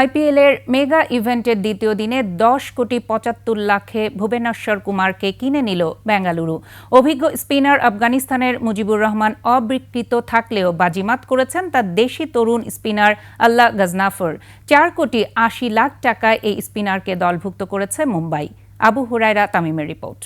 আইপিএলের মেগা ইভেন্টের দ্বিতীয় দিনে দশ কোটি পঁচাত্তর লাখে ভুবনেশ্বর কুমারকে কিনে নিল বেঙ্গালুরু। অভিজ্ঞ স্পিনার আফগানিস্তানের মুজিবুর রহমান অবিকৃত থাকলেও বাজিমাত করেছেন তার দেশি তরুণ স্পিনার আল্লাহ গজনাফর। চার কোটি আশি লাখ টাকায় এই স্পিনারকে দলভুক্ত করেছে মুম্বাই। আবু হুরায়রা তামিমের রিপোর্ট।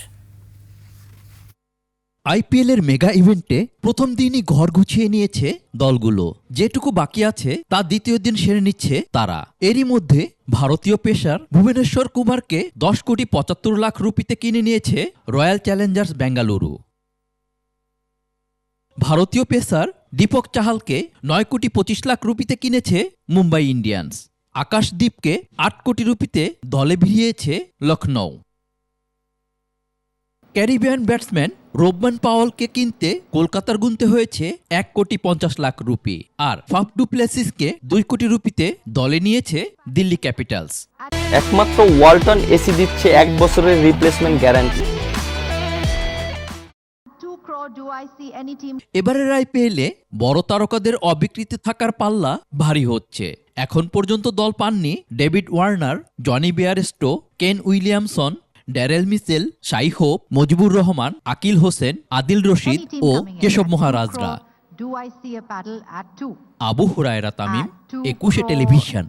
আইপিএলের মেগা ইভেন্টে প্রথম দিনই ঘর গুছিয়ে নিয়েছে দলগুলো। যেটুকু বাকি আছে, তা দ্বিতীয় দিন সেরে নিচ্ছে তারা। এরই মধ্যে ভারতীয় পেসার ভুবনেশ্বর কুমারকে দশ কোটি পঁচাত্তর লাখ রুপিতে কিনে নিয়েছে রয়্যাল চ্যালেঞ্জার্স বেঙ্গালুরু ভারতীয় পেসার দীপক চাহালকে নয় কোটি পঁচিশ লাখ রুপিতে কিনেছে মুম্বাই ইন্ডিয়ান্স। আকাশদীপকে আট কোটি রুপিতে দলে ভিড়িয়েছে লখনৌ ক্যারিবিয়ান ব্যাটসম্যান রোবমান পাওয়ালকে কিনতে কলকাতার গুনতে হয়েছে এক কোটি পঞ্চাশ লাখ রুপি আর ফাফ ডুপ্লেসিসকে দুই কোটি রুপিতে দলে নিয়েছে দিল্লি ক্যাপিটালস। একমাত্র ওয়ালটন এসি দিচ্ছে এক বছরের রিপ্লেসমেন্ট গ্যারান্টি এবারের আইপিএলে বড় তারকাদের অবিকৃতি থাকার পাল্লা ভারী হচ্ছে। এখন পর্যন্ত দল পাননি David Warner Jonny Bairstow Kane Williamson Daryl Mitchell Shai Hope Mujibur Rahman Akeal Hosein Adil Rashid ও কেশব মহারাজরা। আবু হুরায়রা তামিম একুশে টেলিভিশন।